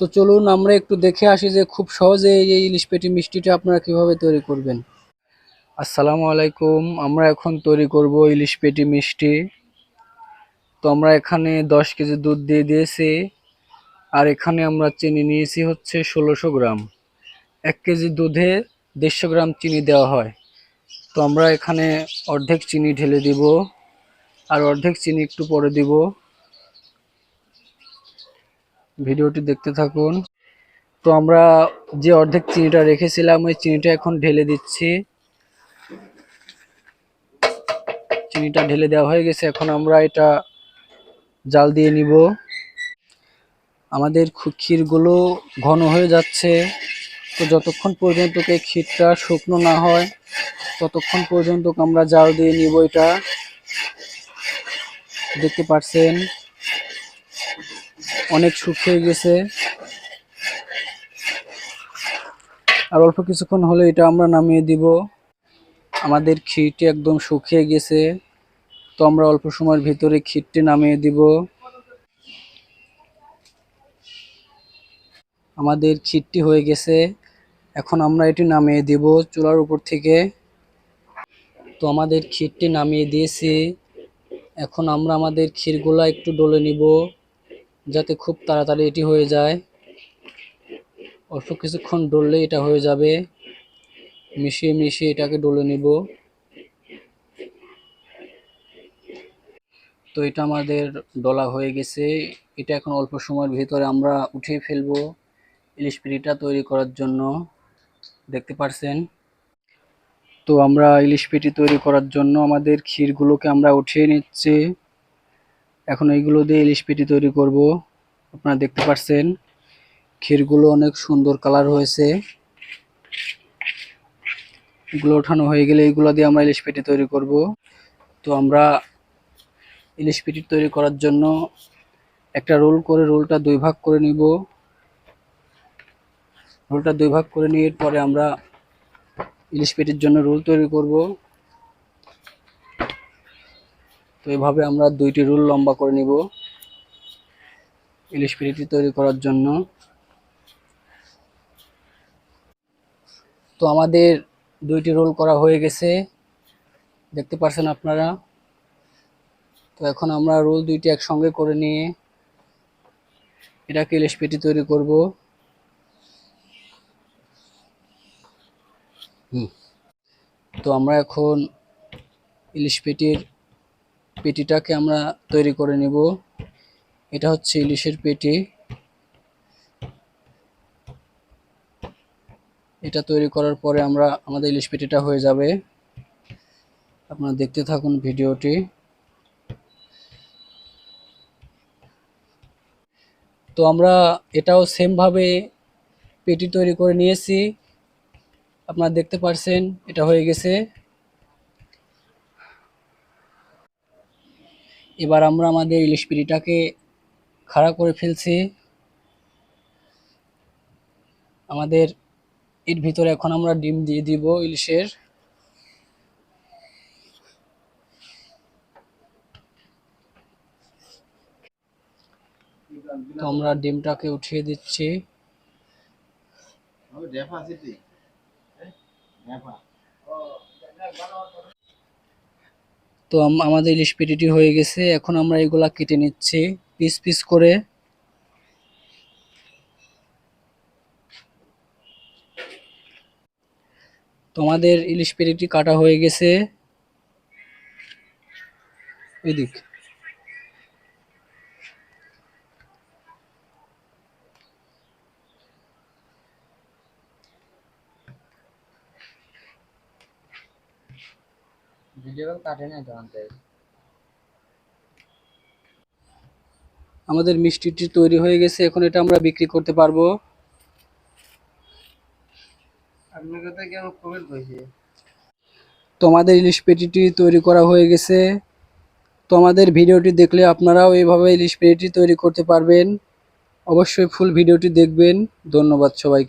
তো চলুন আমরা একটু দেখে আসি যে খুব সহজে এই ইলিশ পেটি মিষ্টিটা আপনারা কীভাবে তৈরি করবেন। আসসালামু আলাইকুম, আমরা এখন তৈরি করব ইলিশ পেটি মিষ্টি। তো আমরা এখানে দশ কেজি দুধ দিয়ে দিয়েছি, আর এখানে আমরা চিনি নিয়েছি হচ্ছে ষোলোশো গ্রাম। এক কেজি দুধে দেড়শো গ্রাম চিনি দেওয়া হয়। তো আমরা এখানে অর্ধেক চিনি ঢেলে দিব, আর অর্ধেক চিনি একটু পরে দিব। ভিডিওটি দেখতে থাকুন। তো আমরা যে অর্ধেক চিনিটা রেখেছিলাম, ওই চিনিটা এখন ঢেলে দিচ্ছি। চিনিটা ঢেলে দেওয়া হয়ে গেছে, এখন আমরা এটা জাল দিয়ে নিব। আমাদের ক্ষীরগুলো ঘন হয়ে যাচ্ছে। তো যতক্ষণ পর্যন্ত এই ক্ষীরটা শুকনো না হয়, ততক্ষণ পর্যন্ত আমরা জাল দিয়ে নিব এটা। দেখতে পাচ্ছেন অনেক শুকিয়ে গেছে। আর অল্প কিছুক্ষণ হলে এটা আমরা নামিয়ে দিব। আমাদের ক্ষীরটি একদম শুকিয়ে গেছে। তো আমরা অল্প সময়ের ভিতরে ক্ষীরটি নামিয়ে দিব। আমাদের ক্ষীরটি হয়ে গেছে। এখন আমরা এটি নামিয়ে দিব চুলার উপর থেকে। তো আমাদের ক্ষীরটি নামিয়ে দিয়েছি। এখন আমরা আমাদের ক্ষীরগুলা একটু ডলে নিব। যাতে খুব তাড়াতাড়ি এটি হয়ে যায়। অল্প কিছুক্ষণ ডললে এটা হয়ে যাবে। মিশিয়ে মিশিয়ে এটাকে ডলে নিব। তো এটা আমাদের ডলা হয়ে গেছে। এটা এখন অল্প সময়ের ভিতরে আমরা উঠিয়ে ফেলব ইলিশ পিঠিটা তৈরি করার জন্য। দেখতে পারছেন? তো আমরা ইলিশ পিঠি তৈরি করার জন্য আমাদের ক্ষীরগুলোকে আমরা উঠিয়ে নিচ্ছি। এখন এইগুলো দিয়ে ইলিশ পিঠি তৈরি করব। আপনারা দেখতে পাচ্ছেন ক্ষীরগুলো অনেক সুন্দর কালার হয়েছে। এগুলো ওঠানো হয়ে গেলে এইগুলো দিয়ে আমরা ইলিশ পিঠি তৈরি করব। তো আমরা ইলিশ পিঠি তৈরি করার জন্য একটা রোল করে রোলটা দুই ভাগ করে নিব। রোলটা দুই ভাগ করে নিয়ে পরে আমরা ইলিশ পেটির জন্য রোল তৈরি করব। তো এভাবে আমরা দুইটি রোল লম্বা করে নিব। ইলিশ পেটিটি তৈরি করার জন্য। তো আমাদের দুইটি রোল করা হয়ে গেছে। দেখতে পাচ্ছেন আপনারা? তো এখন আমরা রোল দুইটি একসঙ্গে করে নিয়ে এটাকে ইলিশ পেটি তৈরি করব। হুম। তো আমরা এখন ইলিশ পেটির পেটিটাকে আমরা তৈরি করে নিব। এটা হচ্ছে ইলিশের পেটি। এটা তৈরি করার পরে আমরা, আমাদের ইলিশ পেটিটা হয়ে যাবে। আপনারা দেখতে থাকুন ভিডিওটি। তো আমরা এটাও সেমভাবে পেটি তৈরি করে নিয়েছি। আপনারা দেখতে পারছেন, এটা হয়ে গেছে। এবার আমরা আমাদের ইলিশ পিটিটাকে খাড়া করে ফেলছি। আমাদের এর ভিতরে এখন আমরা ডিম দিয়ে দিব ইলিশের। তো আমরা ডিমটাকে উঠিয়ে দিচ্ছি। তো আম- আমাদের ইলিশ পেটিটি হয়ে গেছে। এখন আমরা এগুলা কেটে নিচ্ছি, পিস পিস করে। তোমাদের ইলিশ পেটিটি কাটা হয়ে গেছে। এদিক। ভিডিও কাটে নাই তো আমাদের মিষ্টিটি তৈরি হয়ে গেছে এখন এটা আমরা বিক্রি করতে পারব। আপনার কথা কি আমার কমেন্ট কইছে তোমাদের ইলিশ পেটিটি তৈরি করা হয়ে গেছে। তোমাদের ভিডিওটি দেখলে আপনারাও এইভাবে ইলিশ পেটিটি তৈরি করতে পারবেন। অবশ্যই ফুল ভিডিওটি দেখবেন। ধন্যবাদ সবাইকে।